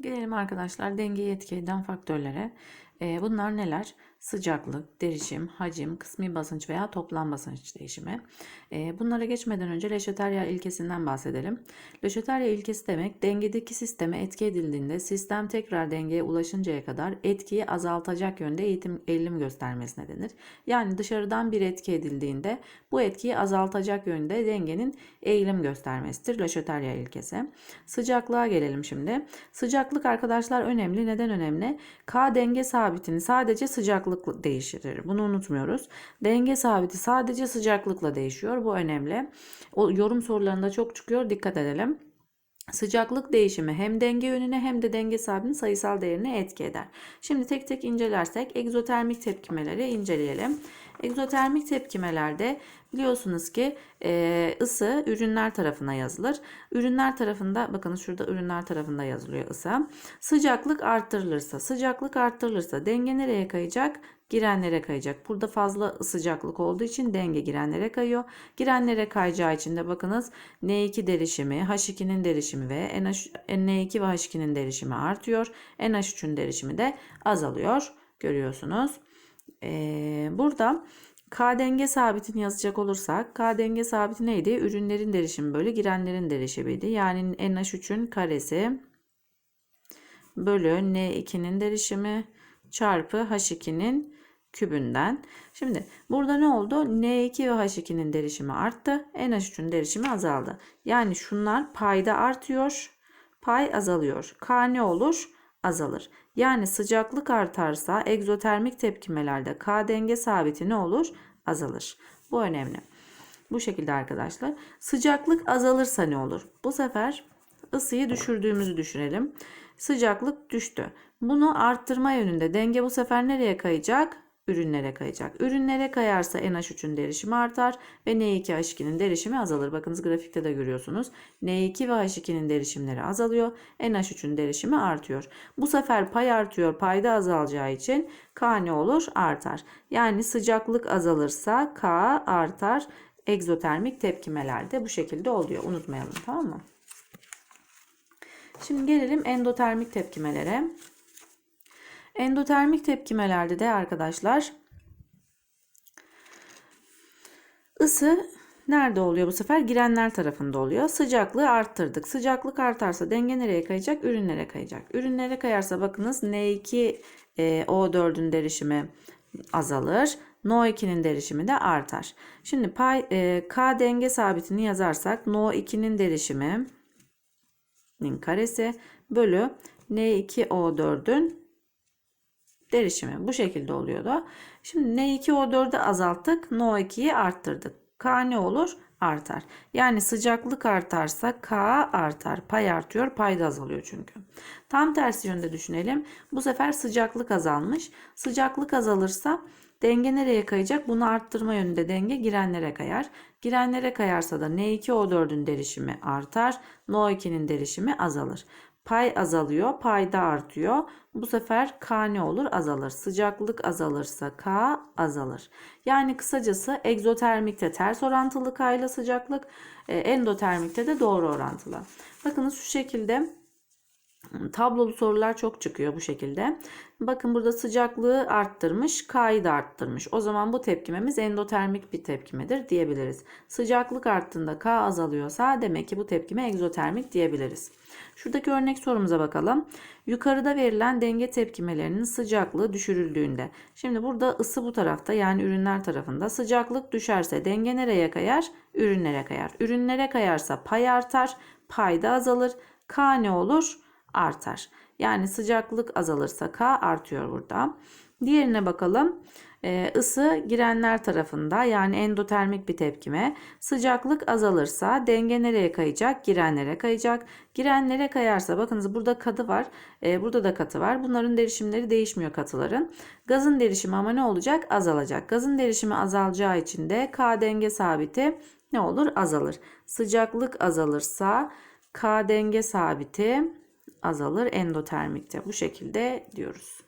Gelelim arkadaşlar dengeyi etki eden faktörlere. Ee, bunlar neler? Sıcaklık, derişim, hacim, kısmi basınç veya toplam basınç değişimi. Ee, bunlara geçmeden önce Leşeterya ilkesinden bahsedelim. Leşeterya ilkesi demek dengedeki sisteme etki edildiğinde sistem tekrar dengeye ulaşıncaya kadar etkiyi azaltacak yönde eğitim eğilim göstermesine denir. Yani dışarıdan bir etki edildiğinde bu etkiyi azaltacak yönde dengenin eğilim göstermesidir. Leşeterya ilkesi. Sıcaklığa gelelim şimdi. Sıcaklık arkadaşlar önemli. Neden önemli? K denge sabitini sadece sıcaklıkla değiştirir. Bunu unutmuyoruz. Denge sabiti sadece sıcaklıkla değişiyor. Bu önemli. O yorum sorularında çok çıkıyor. Dikkat edelim. Sıcaklık değişimi hem denge yönüne hem de denge sabitinin sayısal değerine etki eder. Şimdi tek tek incelersek egzotermik tepkimeleri inceleyelim. Egzotermik tepkimelerde biliyorsunuz ki e, ısı ürünler tarafına yazılır. Ürünler tarafında bakın şurada ürünler tarafında yazılıyor ısı. Sıcaklık arttırılırsa sıcaklık arttırılırsa denge nereye kayacak? girenlere kayacak. Burada fazla sıcaklık olduğu için denge girenlere kayıyor. Girenlere kayacağı için de bakınız N2 derişimi, H2'nin derişimi ve N2 ve H2'nin derişimi artıyor. NH3'ün derişimi de azalıyor. Görüyorsunuz. Burada K denge sabitini yazacak olursak K denge sabiti neydi? Ürünlerin derişimi bölü girenlerin derişimiydi. Yani NH3'ün karesi bölü N2'nin derişimi çarpı H2'nin kübünden. Şimdi burada ne oldu? N2 ve H2'nin derişimi arttı. NH3'ün derişimi azaldı. Yani şunlar payda artıyor. Pay azalıyor. K ne olur? Azalır. Yani sıcaklık artarsa egzotermik tepkimelerde K denge sabiti ne olur? Azalır. Bu önemli. Bu şekilde arkadaşlar. Sıcaklık azalırsa ne olur? Bu sefer ısıyı düşürdüğümüzü düşünelim. Sıcaklık düştü. Bunu arttırma yönünde denge bu sefer nereye kayacak? Ürünlere kayacak. Ürünlere kayarsa NH3'ün derişimi artar ve N2H2'nin derişimi azalır. Bakınız grafikte de görüyorsunuz. N2 ve H2'nin derişimleri azalıyor. NH3'ün derişimi artıyor. Bu sefer pay artıyor. Payda azalacağı için K ne olur? Artar. Yani sıcaklık azalırsa K artar. Egzotermik tepkimelerde bu şekilde oluyor. Unutmayalım tamam mı? Şimdi gelelim endotermik tepkimelere. Endotermik tepkimelerde de arkadaşlar ısı nerede oluyor bu sefer? Girenler tarafında oluyor. Sıcaklığı arttırdık. Sıcaklık artarsa denge nereye kayacak? Ürünlere kayacak. Ürünlere kayarsa bakınız N2 e, O4'ün derişimi azalır. No2'nin derişimi de artar. Şimdi pay, e, K denge sabitini yazarsak No2'nin derişimi karesi bölü N2O4'ün derişimi bu şekilde oluyordu. Şimdi N2O4'ü azalttık. NO2'yi arttırdık. K ne olur? Artar. Yani sıcaklık artarsa K artar. Pay artıyor. Pay da azalıyor çünkü. Tam tersi yönde düşünelim. Bu sefer sıcaklık azalmış. Sıcaklık azalırsa denge nereye kayacak? Bunu arttırma yönünde denge girenlere kayar. Girenlere kayarsa da N2O4'ün derişimi artar. NO2'nin derişimi azalır. Pay azalıyor, payda artıyor. Bu sefer K ne olur? Azalır. Sıcaklık azalırsa K azalır. Yani kısacası egzotermikte ters orantılı K ile sıcaklık, e, endotermikte de doğru orantılı. Bakınız şu şekilde tablolu sorular çok çıkıyor bu şekilde. Bakın burada sıcaklığı arttırmış, K'yı da arttırmış. O zaman bu tepkimemiz endotermik bir tepkimedir diyebiliriz. Sıcaklık arttığında K azalıyorsa demek ki bu tepkime egzotermik diyebiliriz. Şuradaki örnek sorumuza bakalım. Yukarıda verilen denge tepkimelerinin sıcaklığı düşürüldüğünde. Şimdi burada ısı bu tarafta yani ürünler tarafında. Sıcaklık düşerse denge nereye kayar? Ürünlere kayar. Ürünlere kayarsa pay artar, pay da azalır. K ne olur? Artar. Yani sıcaklık azalırsa K artıyor burada. Diğerine bakalım. Ee, ısı girenler tarafında yani endotermik bir tepkime. Sıcaklık azalırsa denge nereye kayacak? Girenlere kayacak. Girenlere kayarsa bakınız burada katı var. Ee, burada da katı var. Bunların derişimleri değişmiyor katıların. Gazın derişimi ama ne olacak? Azalacak. Gazın derişimi azalacağı için de K denge sabiti ne olur? Azalır. Sıcaklık azalırsa K denge sabiti azalır endotermikte. Bu şekilde diyoruz.